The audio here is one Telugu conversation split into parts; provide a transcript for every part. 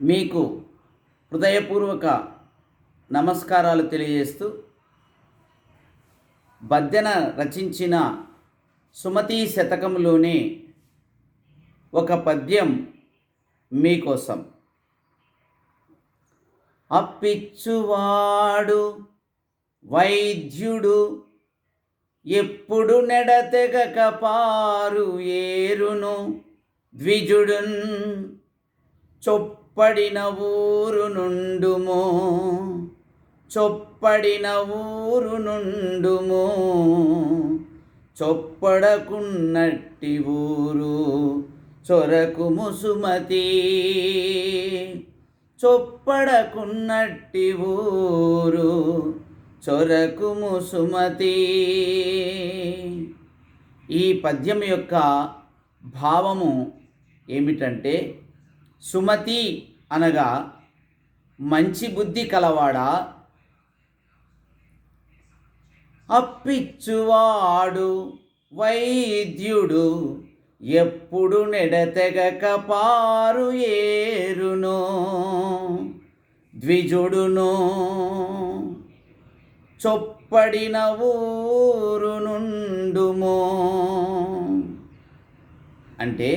మీకు హృదయపూర్వక నమస్కారాలు తెలియజేస్తూ బద్దెన రచించిన సుమతి శతకంలోని ఒక పద్యం మీకోసం. అప్పిచ్చువాడు వైద్యుడు ఎప్పుడు నెడతెగక పారు ఏరును ద్విజుడున్ చొప్పడిన ఊరు నుండుము. చొప్పడిన ఊరు నుండుము. చొప్పడకున్నట్టి ఊరు చొరకు ముసుమతి. చొప్పడకున్నట్టి ఊరు చొరకు ముసుమతి. ఈ పద్యం యొక్క భావము ఏమిటంటే సుమతి అనగా మంచి బుద్ధి కలవాడా? అప్పిచ్చువాడు వైద్యుడు ఎప్పుడు నెడతెగక పారు ఏరును ద్విజుడును చొప్పడిన ఊరు నుండుము అంటే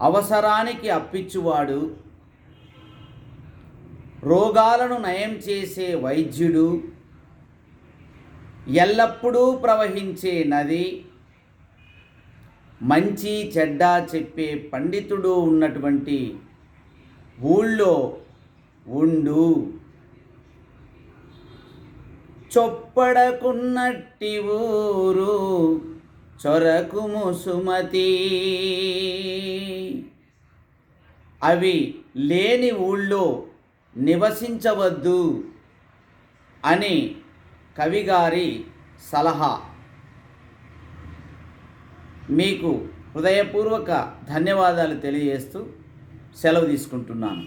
అవసరానికి అప్పిచ్చువాడు. రోగాలను నయం చేసే వైద్యుడు. ఎల్లప్పుడూ ప్రవహించే నది. మంచి చెడ్డ చెప్పే పండితుడు ఉన్నటువంటి ఊళ్ళో ఉండు. చొప్పడకున్నట్టి ఊరు. చొరకుము సుమతి అవి లేని ఊళ్ళో నివసించవద్దు అని కవిగారి సలహా. మీకు హృదయపూర్వక ధన్యవాదాలు తెలియజేస్తూ సెలవు తీసుకుంటున్నాను.